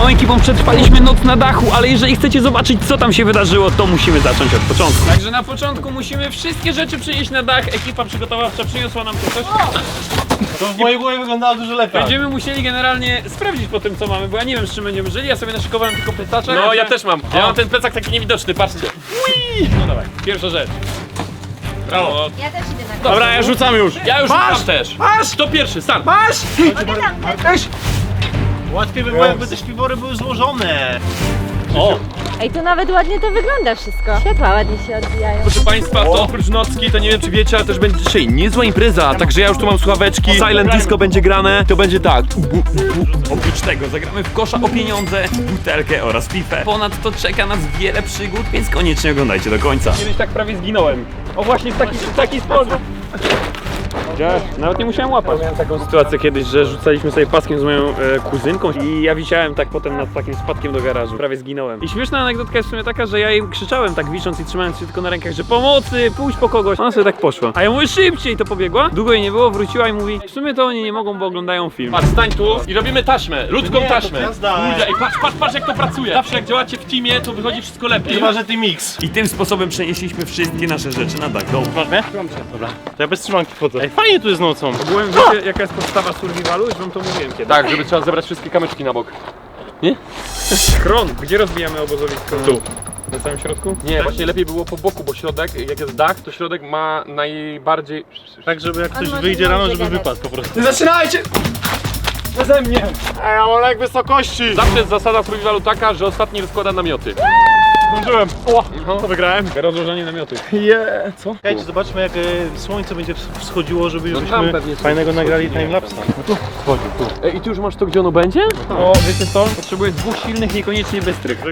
całą ekipą przetrwaliśmy noc na dachu, ale jeżeli chcecie zobaczyć co tam się wydarzyło, to musimy zacząć od początku. Także na początku musimy wszystkie rzeczy przynieść na dach. Ekipa przygotowawcza przyniosła nam tu coś. To w mojej głowie wyglądało dużo lepiej. Będziemy musieli generalnie sprawdzić po tym co mamy, bo ja nie wiem z czym będziemy żyli. Ja sobie naszykowałem tylko plecaczek. No ja też mam. Ja O. mam ten plecak taki niewidoczny, patrzcie. No dawaj, pierwsza rzecz. Brawo. Ja też idę na Dobra, ja rzucam już. Ja już rzucam też. Masz! Kto pierwszy? Start. Łatwiej by było jakby te śpiwory były złożone. O! Ej, tu nawet ładnie to wygląda wszystko. Światła ładnie się odbijają. Proszę Państwa, to oprócz nocki, to nie wiem czy wiecie, ale też będzie dzisiaj niezła impreza, także ja już tu mam słuchaweczki, silent disco będzie grane, to będzie tak. Oprócz tego zagramy w kosza o pieniądze, butelkę oraz pipę. Ponadto czeka nas wiele przygód, więc koniecznie oglądajcie do końca. Kiedyś tak prawie zginąłem. O właśnie w taki, w taki sposób. Nawet nie musiałem łapać. Miałem taką sytuację kiedyś, że rzucaliśmy sobie paskiem z moją e, kuzynką i ja wisiałem tak potem nad takim spadkiem do garażu. Prawie zginąłem. I śmieszna anegdotka jest w sumie taka, że ja jej krzyczałem tak wisząc i trzymając się tylko na rękach, że pomocy, pójdź po kogoś. Ona sobie tak poszła. A ja mówię szybciej, to pobiegła. Długo jej nie było, wróciła i mówi, w sumie to oni nie mogą, bo oglądają film. Patrz, stań tu i robimy taśmę, ludzką taśmę. Kurde, ej, patrz, patrz, patrz jak to pracuje. Zawsze jak działacie w teamie, to wychodzi wszystko lepiej. Chyba, że ty mix. I tym sposobem przenieśliśmy wszystkie nasze rzeczy na dach mnie? Dobra. To ja bez trzymanki wchodzę. Ej, fajnie tu jest nocą. Byłem, wiecie jaka jest podstawa survivalu? Już wam to mówiłem kiedyś. Tak, żeby trzeba zebrać wszystkie kamyczki na bok. Kron, gdzie rozbijamy obozowisko? Tu. Na samym środku? Nie, właśnie lepiej było po boku, bo środek, jak jest dach, to środek ma najbardziej... Tak, żeby jak ktoś może wyjdzie rano, żeby gadać. wypadł po prostu. Zaczynajcie! Przeze mnie! Ej, ja mam lek wysokości! Zawsze jest zasada survivalu taka, że ostatni rozkłada namioty. Zdążyłem. O, to wygrałem. Rozłożenie namiotu. Je, co? Czekajcie, zobaczmy jak e, słońce będzie ws- wschodziło, żeby No tam żebyśmy pewnie fajnego nagrali timelapsa. Ej, i ty już masz to, gdzie ono będzie? O, wiecie co? Potrzebuję dwóch silnych, niekoniecznie bystrych.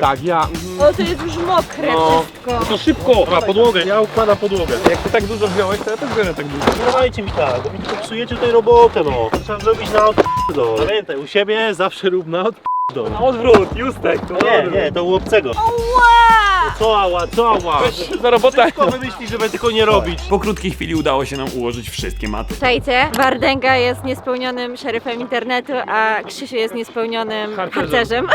Tak, ja. O, to jest już mokre No. wszystko. To szybko! Dobra, podłogę, ja układam podłogę. Jak ty tak dużo wziąłeś, to ja też biorę tak dużo. Nie dawajcie mi tak, bo mi psujecie tutaj robotę, no. Trzeba zrobić na od. Pamiętaj, u siebie zawsze rób na od. Na odwrót, Justek! To Nie, nie, to u obcego. Co ała, co ała? Za robotę. Wszystko wymyślisz, żeby tylko nie robić. Po krótkiej chwili udało się nam ułożyć wszystkie maty. Słuchajcie, Wardęga jest niespełnionym szeryfem internetu, a Krzysiu jest niespełnionym Harcerzem. harcerzem.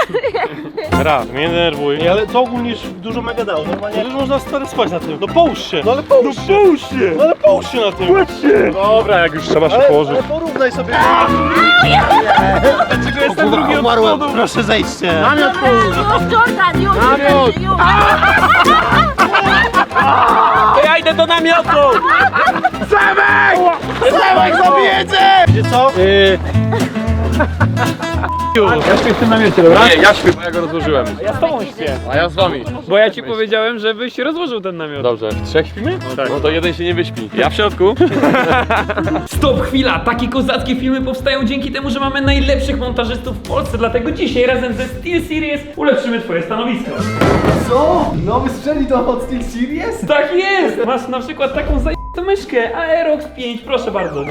Raz, mnie denerwuj. Ej, ale to ogólnie już dużo mega dało. Normalnie już można stary spać na tym. No połóż się. No ale połóż się. Połóż się. No ale połóż się na tym. Połóż się. Dobra, jak już trzeba się ale, położyć. Ale porównaj sobie. Dlaczego jestem drugi od spodu? Proszę zejście. Namiot połóż. Już, Jordan, już! Namiot. już. Idę do namiotu! Zemek zabijecie! Wiecie co? Yy, Ja śpię w tym namiocie, dobra? Nie, ja śpię, bo ja go rozłożyłem. Ja z tobą śpię. A ja z wami. Bo ja ci powiedziałem, żebyś rozłożył ten namiot. Dobrze, w trzech śpimy? tak. No to jeden się nie wyśpi. Ja w środku. Stop, chwila! Takie kozackie filmy powstają dzięki temu, że mamy najlepszych montażystów w Polsce, dlatego dzisiaj razem ze Steel Series ulepszymy twoje stanowisko. Co? Nowy strzeli do Hot Steel Series? Tak jest! Masz na przykład taką zajebistą myszkę Aerox 5, proszę bardzo.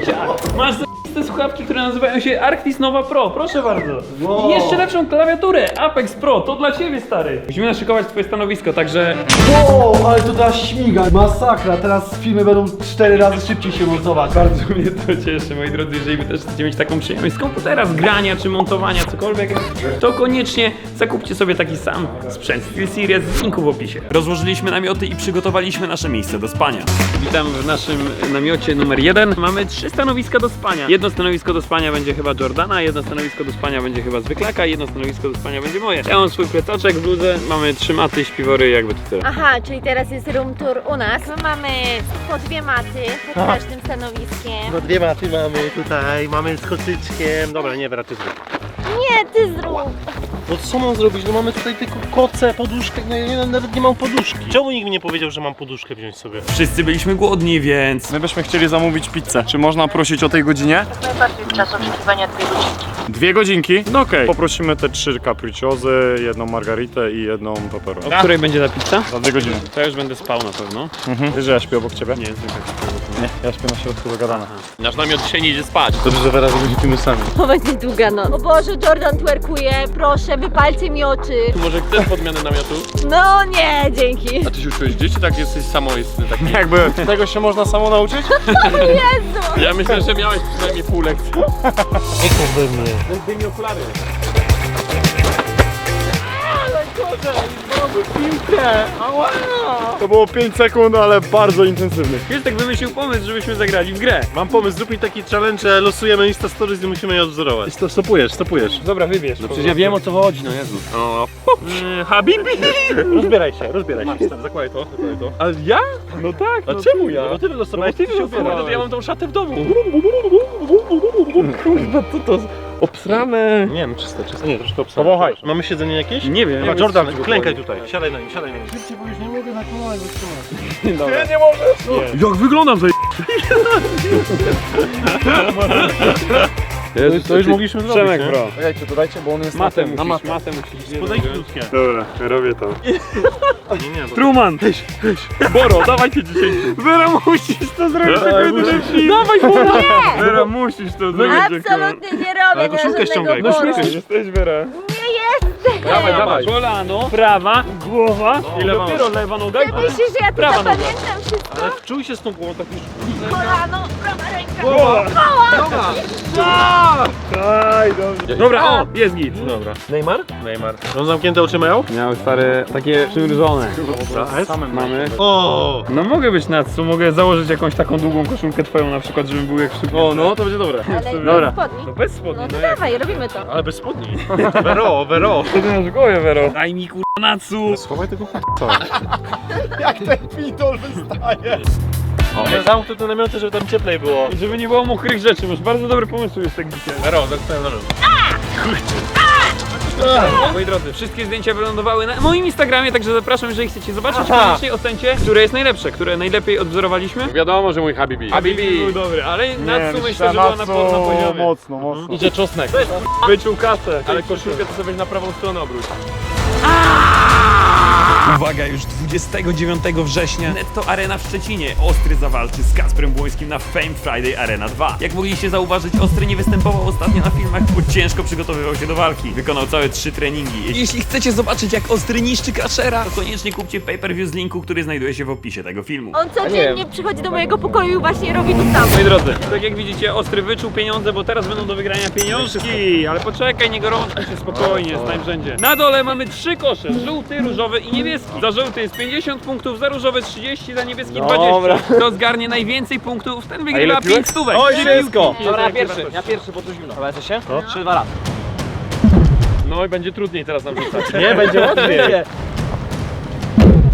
Masz zajebiste słuchawki, które nazywają się Arctis Nova Pro, proszę bardzo. Wow. I jeszcze lepszą klawiaturę Apex Pro, to dla ciebie stary. Musimy naszykować twoje stanowisko, także Wow, ale to teraz śmiga. Masakra, teraz filmy będą cztery razy szybciej się montować. bardzo mnie to cieszy, moi drodzy. Jeżeli wy też chcecie mieć taką przyjemność z komputera, z grania czy montowania, cokolwiek, to koniecznie zakupcie sobie taki sam sprzęt Steel Series z linku w opisie. Rozłożyliśmy namioty i przygotowaliśmy nasze miejsce do spania. Witam w naszym namiocie numer jeden. Mamy trzy stanowiska do spania. Jedno stanowisko do spania będzie chyba Jordana, jedno stanowisko do spania będzie chyba zwyklaka, jedno stanowisko do spania będzie moje. Ja mam swój plecaczek, bluzę, mamy trzy maty, śpiwory, jakby to tyle. Aha, czyli teraz jest room tour u nas. My mamy po dwie maty pod każdym stanowiskiem. No dwie maty mamy tutaj, mamy z kotyczkiem. Dobra, nie, raczej zrób. Nie, ty zrób. No co mam zrobić? No mamy tutaj tylko koce, poduszkę, no ja nie, nawet nie mam poduszki. Czemu nikt mi nie powiedział, że mam poduszkę wziąć sobie? Wszyscy byliśmy głodni, więc My byśmy chcieli zamówić pizzę. Czy można prosić o tej godzinie? Najbardziej czas oczekiwania dwie godzinki. Dwie godzinki? No okej. Poprosimy te trzy capricciozy, jedną margaritę i jedną pepperoni. o której będzie ta pizza? Za dwie godziny. To ja już będę spał na pewno. Mhm. Wiesz, że ja śpię obok ciebie? Nie, zwykle. Nie, ja śpię na środku zagadana. Nasz namiot dzisiaj nie idzie spać. Dobrze, że teraz będziemy sami. To będzie długa noc. O Boże, Jordan twerkuje, proszę, wypalcie mi oczy. Tu może chcesz podmianę namiotu? No nie, dzięki. A ty się już czułeś dzieci, tak jesteś samoistny taki. Jakby tego się można samo nauczyć? O Jezu! Ja myślę, że miałeś przynajmniej pół lekcji. Jaką we mnie? Daj mi okulary. Ale kurze! To było 5 sekund, ale bardzo intensywnych. Piesek wymyślił pomysł, żebyśmy zagrali w grę. Mam pomysł, zróbmy taki challenge, że losujemy Insta Stories i musimy je odwzorować. Sto, stopujesz, stopujesz. Dobra, wybierz. No Przecież ja wiem o co chodzi, no Jezu. Habibi! Rozbieraj się, rozbieraj się. Stary, Zakładaj to, zakładaj to. Ale ja? No tak, A czemu ja? No ty wylosowałeś, ty się No ubierałeś. to ja mam tą szatę w domu. Kurwa, co to? Obsrane. Nie wiem, czyste, czyste. Nie, troszkę obsadzę. Powąchaj. Mamy siedzenie jakieś? Nie wiem. Chyba Jordan, klękaj tutaj, siadaj na nim, siadaj na nim. Bo już nie mogę na kolanach wytrzymać. Jak wyglądam za To, to już mogliśmy zrobić, Przemek, nie? bro. Czekajcie, to dajcie, bo on jest Matę na musisz, matę musisz. Podaj krótkie. Dobra, robię to. Nie, nie, bo... Truman! Boro, dawajcie dzisiaj. Wera, musisz to zrobić musisz. jeden film. Dawaj, Bora! Wera, musisz to zrobić jako... Absolutnie nie robię Ale koszulkę ściągaj, koszulkę Jesteś, Wera. Dawaj, dawaj. Kolano, prawa, głowa i lewa dopiero lewa noga. Ty myślisz, że ja to Prawa noga. zapamiętam wszystko? Ale wczuj się z tą głową tak już... Kolano, prawa ręka. Głowa. Daj, dobrze. Dobra, o, jest git. Dobra. Neymar? Neymar. On zamknięte oczy mają? Miały stare, takie przymrużone. Dobra, Mamy. O! No mogę być Natsu, mogę założyć jakąś taką długą koszulkę twoją na przykład, żebym był jak w O, no to będzie dobre. Ale Dobra. bez spodni. No bez spodni, No no, jak? dawaj, robimy to. Ale bez spodni. Vero, Vero. Co masz w głowie, Vero? Daj mi kurwa Natsu! Schowaj tego Jak ten pitol wystaje. O, zamknę te namioty, żeby tam cieplej było. I żeby nie było mokrych rzeczy, masz bardzo dobry pomysł jest tak dzisiaj. Vero, dostałem namiot. Moi drodzy, wszystkie zdjęcia wylądowały na moim Instagramie, także zapraszam, jeżeli chcecie zobaczyć, Aha. koniecznie ocencie, które jest najlepsze, które najlepiej odwzorowaliśmy. Wiadomo, że mój Habibi. Habibi był dobry, ale Natsu myślę, że była na, poziomie. mocno, mocno. Idzie czosnek. Wyczuł kasę. Ale koszulkę to sobie weź na prawą stronę obróć. Uwaga, już 29 września Netto Arena w Szczecinie. Ostry zawalczy z Kasprem Błońskim na Fame Friday Arena 2. Jak mogliście zauważyć, Ostry nie występował ostatnio na filmach, bo ciężko przygotowywał się do walki. Wykonał całe trzy treningi. Jeśli chcecie zobaczyć, jak Ostry niszczy Crashera, to koniecznie kupcie pay-per-view z linku, który znajduje się w opisie tego filmu. On codziennie przychodzi do mojego pokoju i właśnie robi to samo. Moi drodzy, tak jak widzicie, Ostry wyczuł pieniądze, bo teraz będą do wygrania pieniążki. Ale poczekaj, nie gorączkuj się spokojnie, stań wszędzie. Na dole mamy trzy kosze, żółty, różowy i niebieski. Za żółty jest 50 punktów, za różowy 30, za niebieski 20. Kto zgarnie najwięcej punktów, ten wygrywa 5 stówek. Oj, Trzy wszystko. piłki. Dobra, ja pierwszy, ja pierwszy, bo to zimno. Chyba się? No. Trzy, dwa raz. No i będzie trudniej teraz nam rzucać. Nie, będzie łatwiej.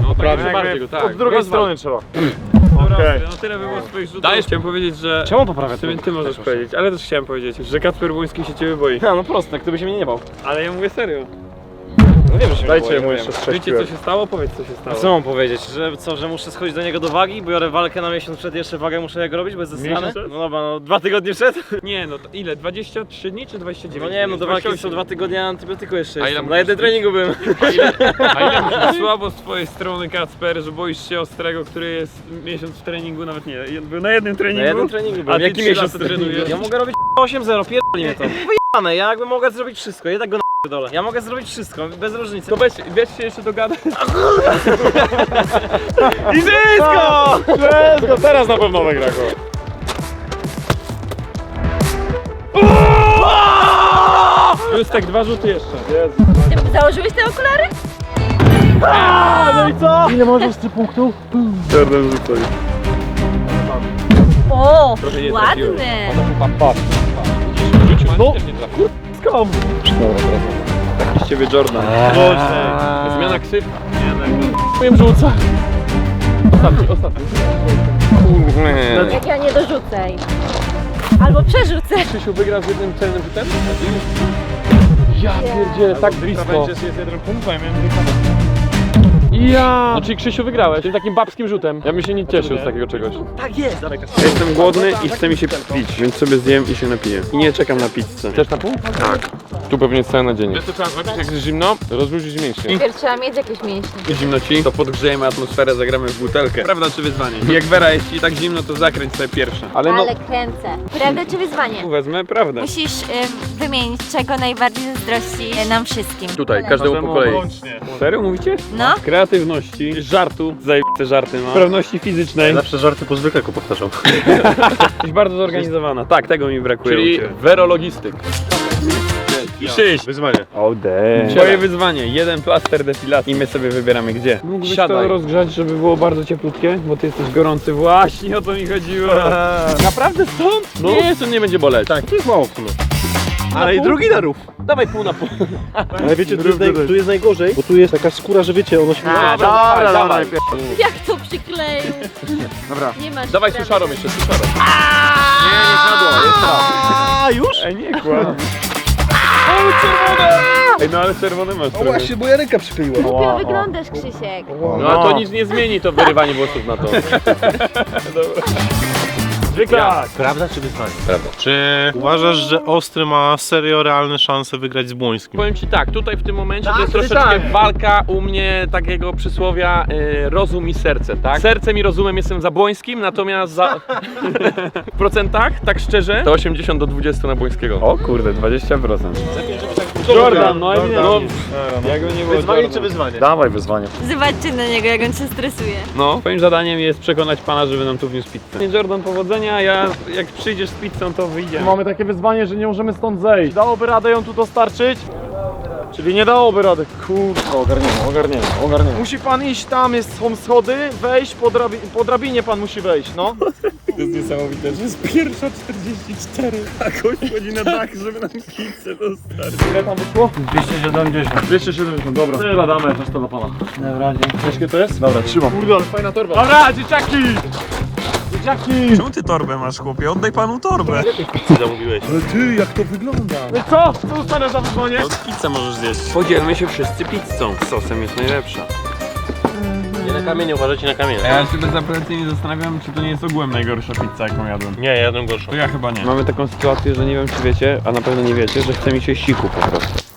No, Prawie, tak, bardziej go, tak. Od drugiej strony trzeba. Dobra, Okej. no tyle by było swoich rzutów. Dajesz- Chciałem powiedzieć, że... Czemu poprawia sumie ty możesz powiedzieć, ale też chciałem powiedzieć, że Kacper Błoński się ciebie boi. No, no proste, kto by się mnie nie bał. Ale ja mówię serio. No wiem, że się Dajcie boję, mu jeszcze wiem. sześć Wiecie co się stało? Powiedz co się stało. Co mam powiedzieć? Że co, że muszę schodzić do niego do wagi? Biorę walkę na miesiąc przed, jeszcze wagę muszę jak robić, bo jest zesrany? Miesiąc przed? No dobra, no dwa tygodnie przed? Nie, no to ile? 23 dni czy 29? No nie wiem, no do walki 28. są dwa tygodnie antybiotyku jeszcze A ile jestem. musisz Na jednym treningu byłem. A ile musisz słabo z twojej strony Kacper, że boisz się Ostrego, który jest miesiąc w treningu, nawet nie, był na jednym Na treningu? jednym treningu A byłem. ty Jaki trzy miesiąc lata trenujesz? Ja mogę robić 8-0, pierdolnie mnie to. Wyjebane, ja jakbym mogę zrobić wszystko, jednak go na dole. Ja mogę zrobić wszystko, bez różnicy. To weź, weź się jeszcze dogadać. I wszystko! Wszystko, teraz na pewno wygra go. Plus tak dwa rzuty jeszcze. Ty założyłeś te okulary? Ile masz ostry punktów? Jordan rzucaj. O, Trochę nie ładny. No, skąd? Taki z ciebie Jordan. Zmiana ksyw. Powiem rzuca. Ostatni, ostatni. Jak ja nie dorzucaj. Albo przerzucę. Krzysiu wygra z jednym celnym rzutem? Ja pierdzielę, tak blisko. jest jeden punkt, a ja miałem Ja! No czyli Krzysiu wygrałeś, tym takim babskim rzutem. Ja bym się nie cieszył z takiego czegoś. Ja jestem głodny i chce mi się pić, więc sobie zjem i się napiję. I nie czekam na pizzę. Chcesz na pół? Tak. Tu pewnie jest całe nadzienie. Wiesz co trzeba zrobić, jak jest zimno? Rozluźnić mięśnie. Najpierw trzeba mieć jakieś mięśnie. Zimno ci? To podgrzejemy atmosferę, zagramy w butelkę. Prawda czy wyzwanie? Jak Wera, jeśli tak zimno, to zakręć sobie pierwsza. Ale no, Ale kręcę. Prawda czy wyzwanie? Wezmę prawdę. Musisz y, wymienić, czego najbardziej zazdrości y, nam wszystkim. Tutaj, każdemu po kolei. Serio mówicie? No. Kreatywności, żartu, zajebiste żarty ma. Sprawności fizycznej. Zawsze żarty po zwykłego powtarzam. Jesteś bardzo zorganizowana. Tak, tego mi brakuje u czyli ciebie. werologistyk. Krzyś! Wyzwanie. Oh damn. Twoje wyzwanie, jeden plaster depilacji i my sobie wybieramy gdzie. Mógłbyś Siadaj. to rozgrzać, żeby było bardzo cieplutkie, bo ty jesteś gorący. Właśnie o to mi chodziło. Naprawdę stąd? No. Nie, to nie będzie boleć. Tak. To jest mało. Ale i drugi darów. Dawaj pół na pół. Ale wiecie, tu jest, naj, tu jest najgorzej, bo tu jest taka skóra, że wiecie, ono się... Dobra, dobra, dobra. Jak to przykleił? Dobra. Nie masz Dawaj sprawy. suszarą jeszcze, suszarą. Nie, nie siadło, jest raz. A, już? Ej, nie kłam. Ej, no ale czerwone masz. O właśnie, bo ja ręka przykleiła. Głupio wyglądasz, Krzysiek. No ale to nic nie zmieni, to wyrywanie włosów na to. Zwykle. Prawda czy wyzwanie? Prawda. Czy uważasz, że Ostry ma serio realne szanse wygrać z Błońskim? Powiem ci tak, tutaj w tym momencie Tak, to jest to troszeczkę tak. walka u mnie takiego przysłowia y, rozum i serce, tak? Sercem i rozumem jestem za Błońskim, natomiast za... w procentach, tak szczerze, to 80 do 20 na Błońskiego. O kurde, 20%. Jordan, no ewidentnie. No, jak go nie było Wyzwanie czy wyzwanie? Dawaj wyzwanie. Zobaczcie na niego, jak on się stresuje. No, Twoim zadaniem jest przekonać pana, żeby nam tu wniósł pizzę. Nie Jordan, powodzenia, ja jak przyjdziesz z pizzą, to wyjdziemy. Mamy takie wyzwanie, że nie możemy stąd zejść. Dałoby radę ją tu dostarczyć? Czyli nie dałoby rady. Kurczę, ogarniemy, ogarniemy, ogarniemy. Musi pan iść tam, jest, są schody, wejść, po, drabi po drabinie pan musi wejść, no. To jest niesamowite, że jest pierwsza 44, a gość chodzi na dach, żeby nam pizzę dostarczyć. Ile tam wyszło? 270. 270, dobra. Tyle damy, też to dla pana. Dobra, dzięki. Ciężkie to jest? Dobra, trzymam. Kurde, ale fajna torba. Dobra, dzieciaki! Dzieciaki! Czemu ty torbę masz, chłopie? Oddaj panu torbę. Zamówiłeś. Ale ty, jak to wygląda? No i co? Co dostanę za wyzwanie? Pizzę możesz zjeść. Podzielmy się wszyscy pizzą. Z sosem jest najlepsza. Nie na kamienie, uważajcie na kamienie. Ja się bezapelacyjnie zastanawiam, czy to nie jest ogółem najgorsza pizza, jaką jadłem. Nie, ja jadłem gorszą. To ja chyba nie. Mamy taką sytuację, że nie wiem czy wiecie, a na pewno nie wiecie, że chce mi się siku po prostu.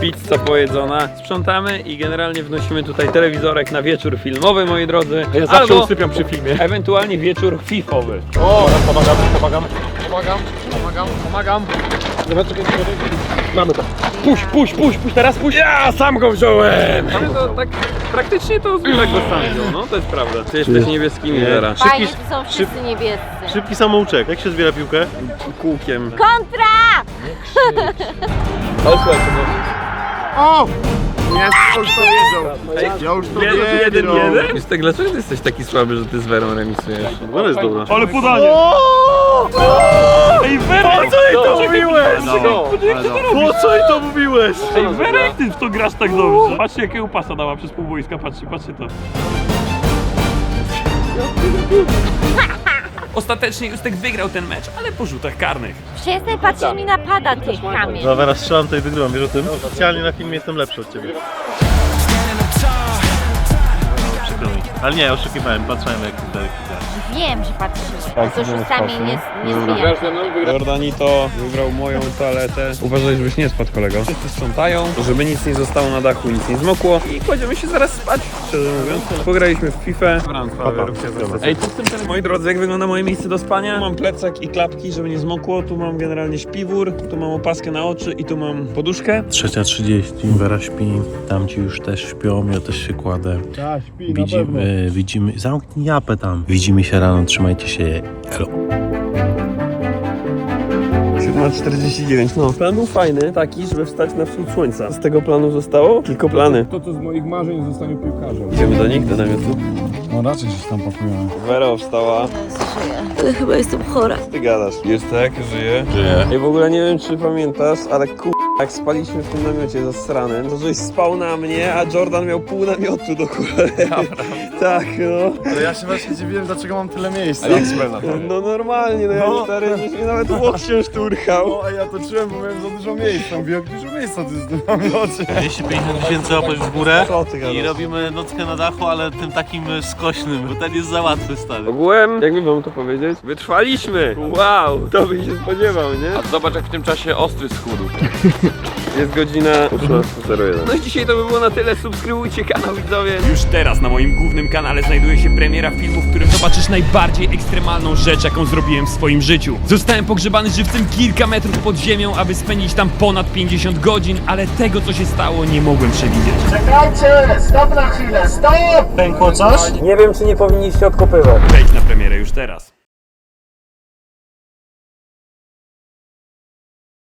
Pizza pojedzona, sprzątamy i generalnie wnosimy tutaj telewizorek na wieczór filmowy, moi drodzy. Ja zawsze Albo usypiam przy filmie. ewentualnie wieczór fifowy. O, pomagam, pomagam, pomagam, pomagam, pomagam. Mamy to. Puść, puść, puść, puść, teraz puść. Ja sam go wziąłem! Ale to tak praktycznie to zwierzak go sam wziął, no to jest prawda. Ty jesteś niebieskimi teraz. Fajnie, że są wszyscy niebiescy. Szybki samouczek. Jak się zbiera piłkę? Kółkiem. Kontra! Ja już to wiedział. Ja już to Jeden, jeden, jeden? Justek, dlaczego ty jesteś taki słaby, że ty z Werą remisujesz? No jest dobra. Ale podanie! Ej, Wera, po co jej to mówiłeś? Po co i to mówiłeś? Ej, Wera, jak ty w to grasz tak dobrze? Patrzcie, jakiego pasa dała przez pół boiska, patrzcie, patrzcie to. Ostatecznie Justek wygrał ten mecz, ale po rzutach karnych. Przestań patrzeć mi napada, ty kamień. No teraz strzelam i wygrywam, wiesz o tym? Oficjalnie na filmie jestem lepszy od ciebie. Ale nie, oszukiwałem, patrzyłem jak grasz. Wiem, że patrzysz. Tak, z oszustami nie, nie zbijam. Jordanito wybrał moją toaletę. Uważaj, żebyś nie spadł, kolego. Wszyscy sprzątają, żeby nic nie zostało na dachu, nic nie zmokło i kładziemy się zaraz spać, szczerze mówiąc. Pograliśmy w FIFA. Ej, tu w tym ten... Moi drodzy, jak wygląda moje miejsce do spania? Mam plecak i klapki, żeby nie zmokło. Tu mam generalnie śpiwór, tu mam opaskę na oczy i tu mam poduszkę. Trzecia trzydzieści, Wera śpi, tamci już też śpią, ja też się kładę. Tak, śpi. Widzimy, widzimy, zamknij japę tam. Widzimy się rano, trzymajcie się, elo. 7.49, no. Plan był fajny, taki, żeby wstać na wschód słońca. Z tego planu zostało tylko plany. To co z moich marzeń zostanie piłkarzem. Idziemy do nich, do namiotu. No raczej się tam pakujemy. Wera wstała. Ja chyba jestem chora. Ty gadasz. Jest tak, żyje. Żyje. I w ogóle nie wiem, czy pamiętasz, ale ku... Jak spaliśmy w tym namiocie zasranym, to żeś spał na mnie, a Jordan miał pół namiotu do góry. tak, no. Ale ja się właśnie dziwiłem, dlaczego mam tyle miejsca. Jak spałem na No normalnie, no ja No. stary, żeś mnie nawet łokciem szturchał. No, a ja to czułem, bo miałem za dużo miejsca. Mówię, jak dużo miejsca to jest w tym namiocie. 250 tysięcy łapać w górę Co ty i gadasz? robimy nockę na dachu, ale tym takim e, skośnym, bo ten jest za łatwy stary. Ogółem, jakby wam to powiedzieć, wytrwaliśmy! Wow, to byś się spodziewał, nie? A zobacz jak w tym czasie ostry schudł. Jest godzina 18.01. No i dzisiaj to by było na tyle. Subskrybujcie kanał widzowie. Już teraz na moim głównym kanale znajduje się premiera filmu, w którym zobaczysz najbardziej ekstremalną rzecz, jaką zrobiłem w swoim życiu. Zostałem pogrzebany żywcem kilka metrów pod ziemią, aby spędzić tam ponad 50 godzin, ale tego co się stało nie mogłem przewidzieć. Czekajcie, stop na chwilę, stop! Pękło coś? Nie wiem czy nie powinniście odkopywać. Wejdź na premierę już teraz.